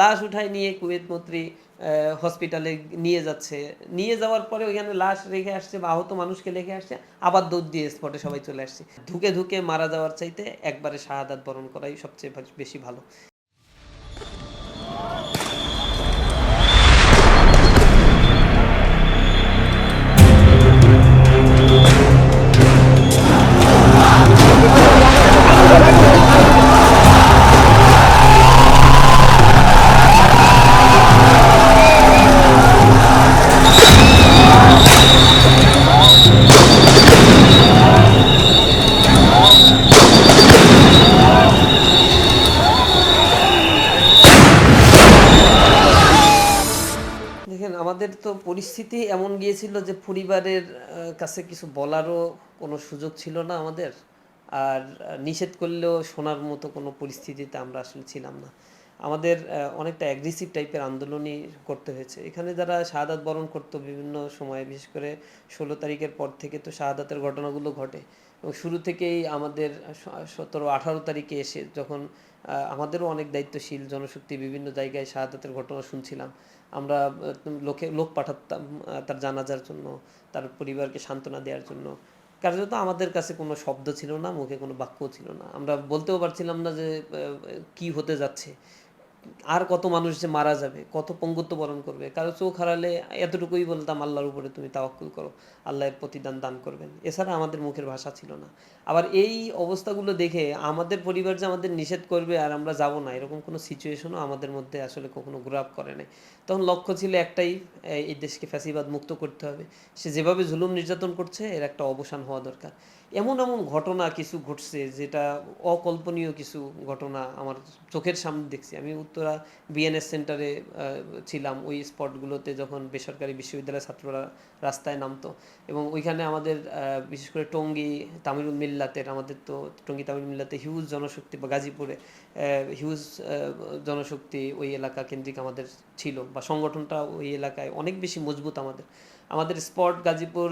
লাশ উঠায় নিয়ে কুয়েত মন্ত্রী হসপিটালে নিয়ে যাচ্ছে। নিয়ে যাওয়ার পরে ওইখানে লাশ রেখে আসছে বা আহত মানুষকে রেখে আসছে, আবার দৌড় দিয়ে স্পটে সবাই চলে আসছে। ধুকে ধুকে মারা যাওয়ার চাইতে একবারে শাহাদাত বরণ করাই সবচেয়ে বেশি ভালো। তো পরিস্থিতি এমন গিয়েছিল যে পরিবারের কাছে কিছু বলারও কোনো সুযোগ ছিল না আমাদের। আর নিষেধ করলেও শোনার মতো কোনো পরিস্থিতিতে আমরা আসলে ছিলাম না। আমাদের অনেকটা অ্যাগ্রেসিভ টাইপের আন্দোলনই করতে হয়েছে। এখানে যারা শাহাদাত বরণ করতো বিভিন্ন সময়ে, বিশেষ করে ষোলো তারিখের পর থেকে তো শাহাদাতের ঘটনাগুলো ঘটে। এবং শুরু থেকেই আমাদের সতেরো, আঠারো তারিখে এসে যখন আমাদেরও অনেক দায়িত্বশীল, জনশক্তি বিভিন্ন জায়গায় শাহাদাতের ঘটনা শুনছিলাম। আমরা লোকে, লোক পাঠাতাম তার জানাজার জন্য, তার পরিবারকে সান্ত্বনা দেওয়ার জন্য। কার্যত আমাদের কাছে কোনো শব্দ ছিল না, মুখে কোনো বাক্য ছিল না। আমরা বলতেও পারছিলাম না যে কি হতে যাচ্ছে। আর কত মানুষ যে মারা যাবে, কত পঙ্গুত্ব বরণ করবে, কারও চোখ হারালে এতটুকুই বলতাম আল্লাহর উপরে তুমি তাওয়াক্কুল করো আল্লাহের প্রতিদান দান করবেন। এছাড়া আমাদের মুখের ভাষা ছিল না। আবার এই অবস্থাগুলো দেখে আমাদের পরিবার যে আমাদের নিষেধ করবে আর আমরা যাব না, এরকম কোনো সিচুয়েশনও আমাদের মধ্যে আসলে কখনো গ্রাপ করে নাই। তখন লক্ষ্য ছিল একটাই, এই- দেশকে ফ্যাসিবাদ মুক্ত করতে হবে। সে যেভাবে জুলুম নির্যাতন করছে, এর একটা অবসান হওয়া দরকার। এমন এমন ঘটনা কিছু ঘটছে যেটা অকল্পনীয় কিছু ঘটনা আমার চোখের সামনে দেখছি। আমি উত্তরা বিএনএস সেন্টারে ছিলাম। ওই স্পটগুলোতে যখন বেসরকারি বিশ্ববিদ্যালয়ের ছাত্ররা রাস্তায় নামতো এবং ওইখানে আমাদের বিশেষ করে টঙ্গী তামিরুল মিল্লাতের আমাদের তো টঙ্গী তামিরুল মিল্লাতে হিউজ জনশক্তি বা গাজীপুরে হিউজ জনশক্তি ওই এলাকা কেন্দ্রিক আমাদের ছিল বা সংগঠনটা ওই এলাকায় অনেক বেশি মজবুত আমাদের। আমাদের স্পট গাজীপুর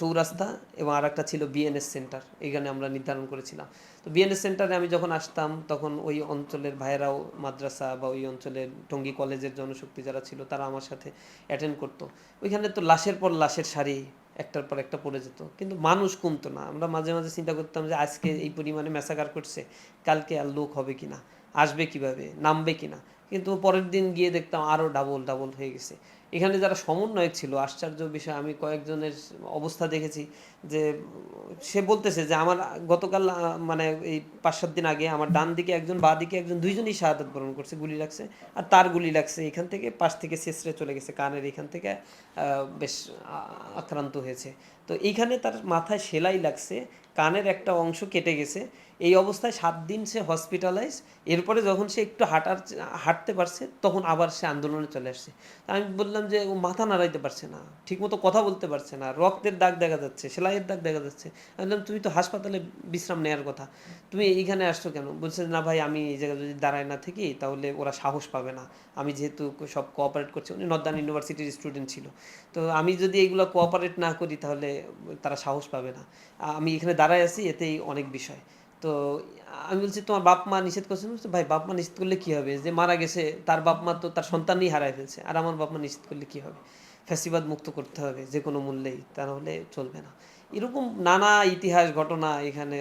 চৌরাস্তা এবং আর একটা ছিল বিএনএস সেন্টার এখানে আমরা নির্ধারণ করেছিলাম। তো বিএনএস সেন্টারে আমি যখন আসতাম, তখন ওই অঞ্চলের ভাইয়েরাও মাদ্রাসা বা ওই অঞ্চলের টঙ্গী কলেজের জনশক্তি যারা ছিল, তারা আমার সাথে অ্যাটেন্ড করতো। ওইখানে তো লাশের পর লাশের শাড়ি একটার পর একটা পড়ে যেত। কিন্তু মানুষ কমতো না। আমরা মাঝে মাঝে চিন্তা করতাম যে আজকে এই পরিমাণে ম্যাসাকার করছে, কালকে আর লোক হবে কিনা। আসবে কীভাবে, নামবে কিনা। কিন্তু পরের দিন গিয়ে দেখতাম আরও ডাবল ডাবল হয়ে গেছে। এখানে যারা সমন্বয়ক ছিল, আশ্চর্য বিষয়, আমি কয়েকজনের অবস্থা দেখেছি যে সে বলতেছে যে আমার গতকাল মানে এই পাঁচ সাত দিন আগে আমার ডান দিকে একজন, বা দিকে একজন দুইজনই শাহাদাত বরণ করছে, গুলি লাগছে। আর তার গুলি লাগছে এখান থেকে, পাশ থেকে শেষরে চলে গেছে, কানের এখান থেকে বেশ আক্রান্ত হয়েছে। তো এইখানে তার মাথায় সেলাই লাগছে কানের একটা অংশ কেটে গেছে। এই অবস্থায় সাত দিন সে হসপিটালাইজ এরপরে যখন সে একটু হাঁটার হাঁটতে পারছে, তখন আবার সে আন্দোলনে চলে আসছে। আমি বললাম যে, ও মাথা নাড়াইতে পারছে না, ঠিকমতো কথা বলতে পারছে না, রক্তের দাগ দেখা যাচ্ছে, সেলাইয়ের দাগ দেখা যাচ্ছে। আমি বললাম, তুমি তো হাসপাতালে বিশ্রাম নেওয়ার কথা, তুমি এইখানে আসছো কেন? বলছে, না ভাই, আমি এই জায়গায় যদি দাঁড়ায় না থাকি, তাহলে ওরা সাহস পাবে না। আমি যেহেতু সব কোঅপারেট করছি, উনি নর্দার্ন ইউনিভার্সিটির স্টুডেন্ট ছিল। তো আমি যদি এইগুলো কোঅপারেট না করি, তাহলে তারা সাহস পাবে না। আমি এখানে দাঁড়ায় আছি, এতেই অনেক বিষয়। তো আমি বলছি, তোমার বাপ মা নিষেধ করছে? ভাই, বাপ মা নিষেধ করলে কী হবে? যে মারা গেছে, তার বাপ মা তো তার সন্তানই হারায় ফেলছে। আর আমার বাপ মা নিষেধ করলে কী হবে? ফ্যাসিবাদ মুক্ত করতে হবে যে কোনো মূল্যেই। তা হলে চলবে না। এরকম নানা ইতিহাস ঘটনা এখানে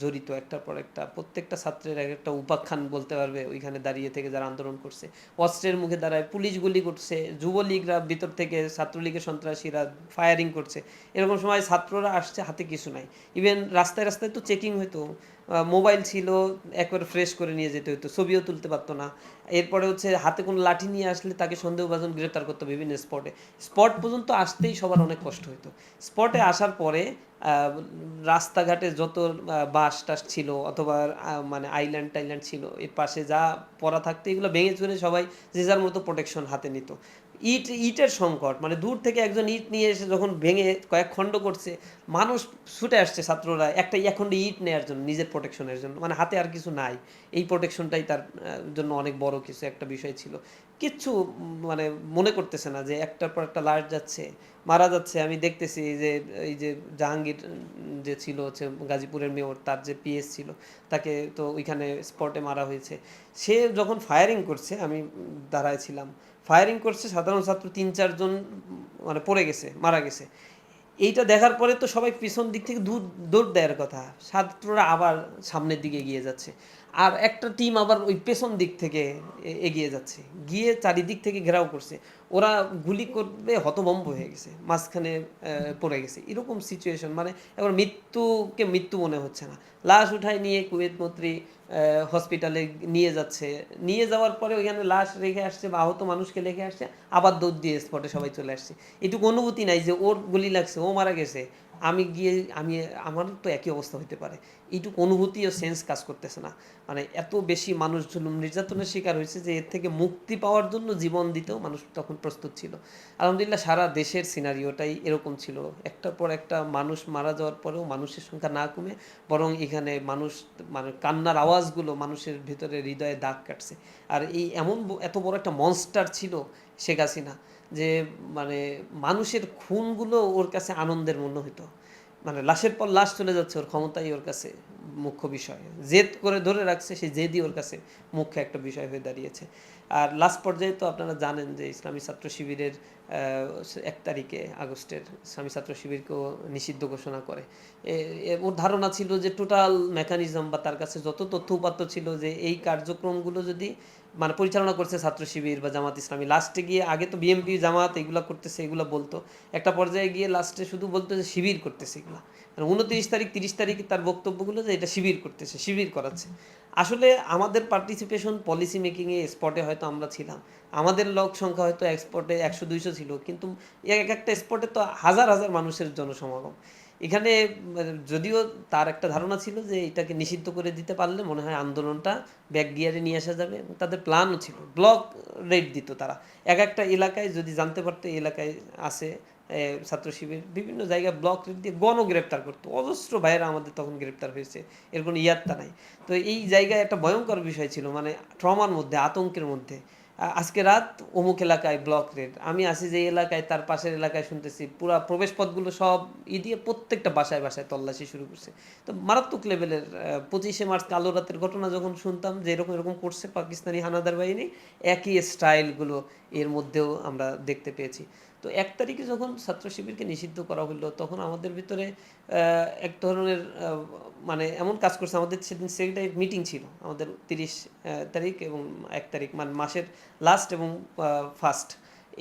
জড়িত। একটার পর একটা, প্রত্যেকটা ছাত্রের এক একটা উপাখ্যান বলতে পারবে, ওইখানে দাঁড়িয়ে থেকে যারা আন্দোলন করছে। অস্ত্রের মুখে দাঁড়ায় পুলিশ গুলি করছে, যুবলীগরা ভিতর থেকে ছাত্রলীগের সন্ত্রাসীরা ফায়ারিং করছে। এরকম সময় ছাত্ররা আসছে, হাতে কিছু নাই। ইভেন রাস্তায় রাস্তায় তো চেকিং হতো মোবাইল ছিল, একবার ফ্রেশ করে নিয়ে যেতে হতো ছবিও তুলতে পারতো না। এরপরে হচ্ছে হাতে কোনো লাঠি নিয়ে আসলে তাকে সন্দেহভাজন গ্রেপ্তার করতো বিভিন্ন স্পটে স্পট পর্যন্ত আসতেই সবার অনেক কষ্ট হতো স্পটে আসার পরে রাস্তাঘাটে যত বাস টাস ছিল অথবা মানে আইল্যান্ড টাইল্যান্ড ছিল, এর পাশে যা পড়া থাকতো, এগুলো ভেঙে চুরে সবাই যে যার মতো প্রোটেকশন হাতে নিত। ইট, ইটের সংকট। মানে দূর থেকে একজন ইট নিয়ে এসে যখন ভেঙে কয়েক খণ্ড করছে, মানুষ ছুটে আসছে ছাত্ররা একটা এক ইট নেওয়ার জন্য, নিজের প্রোটেকশনের জন্য। মানে হাতে আর কিছু নাই। এই প্রোটেকশনটাই তার জন্য অনেক বড় কিছু একটা বিষয় ছিল। কিচ্ছু মানে মনে করতেছে না যে একটার পর একটা লাশ যাচ্ছে, মারা যাচ্ছে। আমি দেখতেছি যে, এই যে জাহাঙ্গীর যে ছিল হচ্ছে গাজীপুরের মেয়র, তার যে পিএস ছিল, তাকে তো ওইখানে স্পটে মারা হয়েছে। সে যখন ফায়ারিং করছে, আমি দাঁড়ায় ছিলাম। ফায়ারিং করছে, সাধারণ ছাত্র তিন চারজন মানে পড়ে গেছে, মারা গেছে। এইটা দেখার পরে তো সবাই পিছন দিক থেকে দূর, দৌড় দেওয়ার কথা। ছাত্ররা আবার সামনের দিকে এগিয়ে যাচ্ছে। আর একটা টিম আবার ওই পেছন দিক থেকে এগিয়ে যাচ্ছে। গিয়ে চারিদিক থেকে ঘেরাও করছে। ওরা গুলি করবে, হতভম্ব হয়ে গেছে। মাঝখানে পড়ে গেছে। এরকম সিচুয়েশন মানে এখন মৃত্যুকে মৃত্যু মনে হচ্ছে না। লাশ উঠায় নিয়ে কুয়েত মন্ত্রী হসপিটালে নিয়ে যাচ্ছে। নিয়ে যাওয়ার পরে ওইখানে লাশ রেখে আসছে বা আহত মানুষকে রেখে আসছে। আবার দৌড় দিয়ে স্পটে সবাই চলে আসছে। এটুকু অনুভূতি নাই যে ওর গুলি লাগছে, ও মারা গেছে। আমি গিয়ে, আমি আমার তো একই অবস্থা হতে পারে। এইটুকু অনুভূতি ও সেন্স কাজ করতেছে না। মানে এত বেশি মানুষ জুলুম নির্যাতনের শিকার হয়েছে যে, এর থেকে মুক্তি পাওয়ার জন্য জীবন দিতেও মানুষ তখন প্রস্তুত ছিল। আলহামদুলিল্লাহ সারা দেশের সিনারিওটাই এরকম ছিল। একটার পর একটা মানুষ মারা যাওয়ার পরেও মানুষের সংখ্যা না কমে, বরং এখানে মানুষ মানে কান্নার আওয়াজগুলো মানুষের ভিতরে হৃদয়ে দাগ কাটছে। আর এই এমন এত বড় একটা মনস্টার ছিল শেখ হাসিনা। যে মানে মানুষের খুনগুলো ওর কাছে আনন্দের মনে হতো মানে লাশের পর লাশ চলে যাচ্ছে ওর ক্ষমতাই ওর কাছে মুখ্য বিষয়। জেদ করে ধরে রাখছে সেই জেদই ওর কাছে মুখ্য একটা বিষয় হয়ে দাঁড়িয়েছে। আর লাস্ট পর্যায়ে তো আপনারা জানেন যে ইসলামী ছাত্র শিবিরের এক তারিখে আগস্টের ইসলামী ছাত্র শিবিরকেও নিষিদ্ধ ঘোষণা করে। ওর ধারণা ছিল যে টোটাল মেকানিজম বা তার কাছে যত তথ্য উপাত্ত ছিল যে এই কার্যক্রমগুলো যদি মানে পরিচালনা করছে ছাত্র শিবির বা জামাত ইসলামী লাস্টে গিয়ে আগে তো বিএমপি জামাত এগুলো করতেছে, এগুলো বলতো। একটা পর্যায়ে গিয়ে লাস্টে শুধু বলতো যে শিবির করতেছে এগুলো। মানে উনত্রিশ তারিখ, তিরিশ তারিখ তার বক্তব্যগুলো যে এটা শিবির করতেছে, শিবির করাচ্ছে। আসলে আমাদের পার্টিসিপেশন পলিসি মেকিংয়ে স্পটে হয়তো আমরা ছিলাম। আমাদের লোক সংখ্যা হয়তো এক্সপোর্টে একশো দুইশো ছিল, কিন্তু এক একটা স্পটে তো হাজার হাজার মানুষের জনসমাগম। এখানে যদিও তার একটা ধারণা ছিল যে এটাকে নিষিদ্ধ করে দিতে পারলে মনে হয় আন্দোলনটা ব্যাক গিয়ারে নিয়ে আসা যাবে তাদের প্ল্যানও ছিল। ব্লক রেট দিত তারা। এক একটা এলাকায় যদি জানতে পারতো এলাকায় আছে ছাত্র শিবির, বিভিন্ন জায়গায় ব্লক দিয়ে গণ গ্রেপ্তার করতো। অজস্র ভাইয়েরা আমাদের তখন গ্রেপ্তার হয়েছে, এর কোনো ইয়াত্তা নাই। তো এই জায়গায় একটা ভয়ঙ্কর বিষয় ছিল মানে ট্রমার মধ্যে, আতঙ্কের মধ্যে। আজকে রাত অমুক এলাকায় ব্লক রেড আমি আছি যে এলাকায়, তার পাশের এলাকায় শুনতেছি, পুরা প্রবেশ পথগুলো সব ই দিয়ে প্রত্যেকটা বাসায় বাসায় তল্লাশি শুরু করছে। তো মারাত্মক লেভেলের পঁচিশে মার্চ কালো রাতের ঘটনা যখন শুনতাম যে এরকম এরকম করছে পাকিস্তানি হানাদার বাহিনী, একই স্টাইলগুলো এর মধ্যেও আমরা দেখতে পেয়েছি। তো এক তারিখে যখন ছাত্র শিবিরকে নিষিদ্ধ করা হলো, তখন আমাদের ভিতরে এক ধরনের মানে এমন কাজ করছে। আমাদের সেদিন সেক্রেটারি মিটিং ছিল, আমাদের তিরিশ তারিখ এবং এক তারিখ মানে মাসের লাস্ট এবং ফার্স্ট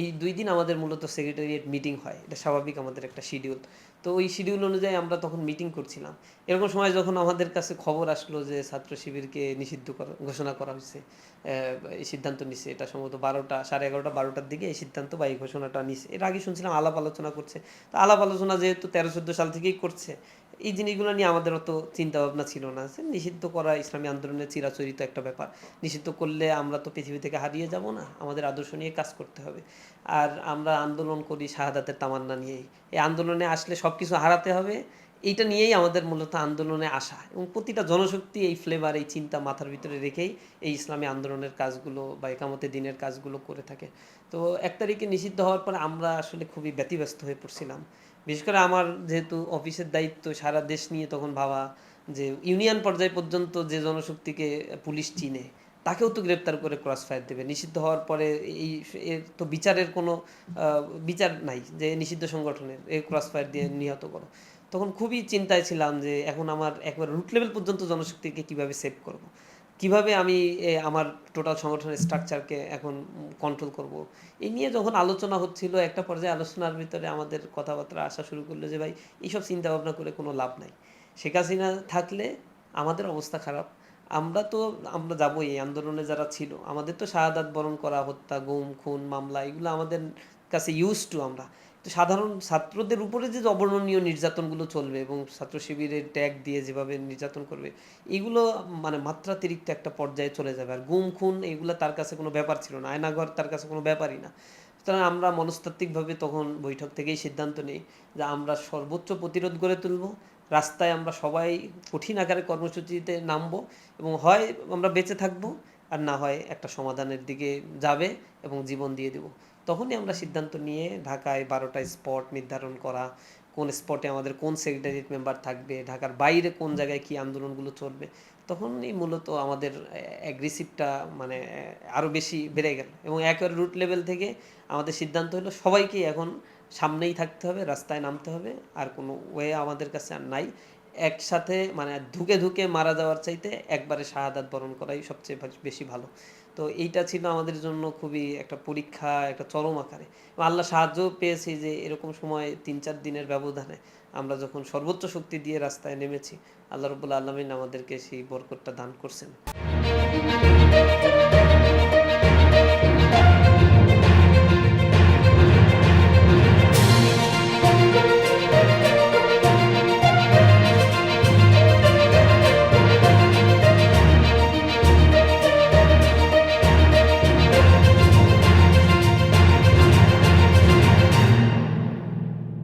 এই দুই দিন আমাদের মূলত সেক্রেটারিয়েট মিটিং হয়। এটা স্বাভাবিক আমাদের একটা শিডিউল তো ওই শিডিউল অনুযায়ী আমরা তখন মিটিং করছিলাম। এরকম সময় যখন আমাদের কাছে খবর আসলো যে ছাত্র শিবিরকে নিষিদ্ধ করা, ঘোষণা করা হয়েছে এই সিদ্ধান্ত নিছে, এটা সম্ভবত বারোটা, সাড়ে এগারোটা, বারোটার দিকে এই সিদ্ধান্ত বা এই ঘোষণাটা নিছে। এর আগে শুনছিলাম আলাপ আলোচনা করছে। তো আলাপ আলোচনা যেহেতু তেরো, চোদ্দ সাল থেকেই করছে এই জিনিসগুলো নিয়ে আমাদের অত চিন্তা ভাবনা ছিল না। নিষিদ্ধ করা ইসলামী আন্দোলনের চিরাচরিত একটা ব্যাপার। নিষিদ্ধ করলে আমরা তো পৃথিবী থেকে হারিয়ে যাব না। আমাদের আদর্শ নিয়ে কাজ করতে হবে। আর আমরা আন্দোলন করি শাহাদাতের তামান্না নিয়েই। এই আন্দোলনে আসলে সব কিছু হারাতে হবে। এইটা নিয়েই আমাদের মূলত আন্দোলনে আসা। এবং প্রতিটা জনশক্তি এই ফ্লেভার এই চিন্তা মাথার ভিতরে রেখেই এই ইসলামী আন্দোলনের কাজগুলো বা একামতে দিনের কাজগুলো করে থাকে। তো এক তারিখে নিষিদ্ধ হওয়ার পর আমরা আসলে খুবই ব্যতিব্যস্ত হয়ে পড়ছিলাম। বিশেষ করে আমার যেহেতু অফিসের দায়িত্ব সারা দেশ নিয়ে তখন ভাবা যে ইউনিয়ন পর্যায় পর্যন্ত যে জনশক্তিকে পুলিশ চিনে, তাকেও তো গ্রেপ্তার করে ক্রস ফায়ার দেবে নিষিদ্ধ হওয়ার পরে এই এর তো বিচারের কোনো বিচার নাই যে নিষিদ্ধ সংগঠনের এই ক্রস ফায়ার দিয়ে নিহত করো তখন খুবই চিন্তায় ছিলাম যে এখন আমার একবার রুট লেভেল পর্যন্ত জনশক্তিকে কীভাবে সেভ করব। কীভাবে আমি আমার টোটাল সংগঠনের স্ট্রাকচারকে এখন কন্ট্রোল করব। এই নিয়ে যখন আলোচনা হচ্ছিল, একটা পর্যায়ে আলোচনার ভিতরে আমাদের কথাবার্তা আসা শুরু করল যে, ভাই, এইসব চিন্তা ভাবনা করে কোনো লাভ নাই। শেখ হাসিনা থাকলে আমাদের অবস্থা খারাপ। আমরা তো, আমরা যাবোই এই আন্দোলনে যারা ছিল। আমাদের তো শাহাদাত বরণ করা, হত্যা, গুম, খুন, মামলা, এগুলো আমাদের কাছে ইউজ টু আমরা। তো সাধারণ ছাত্রদের উপরে যে অবর্ণনীয় নির্যাতনগুলো চলবে এবং ছাত্র শিবিরের ট্যাগ দিয়ে যেভাবে নির্যাতন করবে, এগুলো মানে মাত্রাতিরিক্ত একটা পর্যায়ে চলে যাবে। আর গুম, খুন এগুলো তার কাছে কোনো ব্যাপার ছিল না। আয়নাঘর তার কাছে কোনো ব্যাপারই না। সুতরাং আমরা মনস্তাত্ত্বিকভাবে তখন বৈঠক থেকেই সিদ্ধান্ত নিই যে আমরা সর্বোচ্চ প্রতিরোধ গড়ে তুলব। রাস্তায় আমরা সবাই কঠিন আকারে কর্মসূচিতে নামবো এবং হয় আমরা বেঁচে থাকব আর না হয় একটা সমাধানের দিকে যাবে এবং জীবন দিয়ে দেব। তখনই আমরা সিদ্ধান্ত নিয়ে ঢাকায় বারোটা স্পট নির্ধারণ করা, কোন স্পটে আমাদের কোন সেক্রেটারিয়েট মেম্বার থাকবে, ঢাকার বাইরে কোন জায়গায় কি আন্দোলনগুলো চলবে, তখনই মূলত আমাদের অ্যাগ্রেসিভটা মানে আরও বেশি বেড়ে গেল এবং একেবারে রুট লেভেল থেকে আমাদের সিদ্ধান্ত হলো সবাইকে এখন সামনেই থাকতে হবে, রাস্তায় নামতে হবে, আর কোনো ওয়ে আমাদের কাছে আর নাই। একসাথে মানে ধুকে ধুকে মারা যাওয়ার চাইতে একবারে শাহাদাত বরণ করাই সবচেয়ে বেশি ভালো। তো এইটা ছিল আমাদের জন্য খুবই একটা পরীক্ষা, একটা চরম আকারে। আল্লাহ সাহায্য পেয়েছি যে এরকম সময় তিন চার দিনের ব্যবধানে আমরা যখন সর্বোচ্চ শক্তি দিয়ে রাস্তায় নেমেছি, আল্লাহ রবুল্লা আলমিন আমাদেরকে সেই বরকতটা দান করছেন।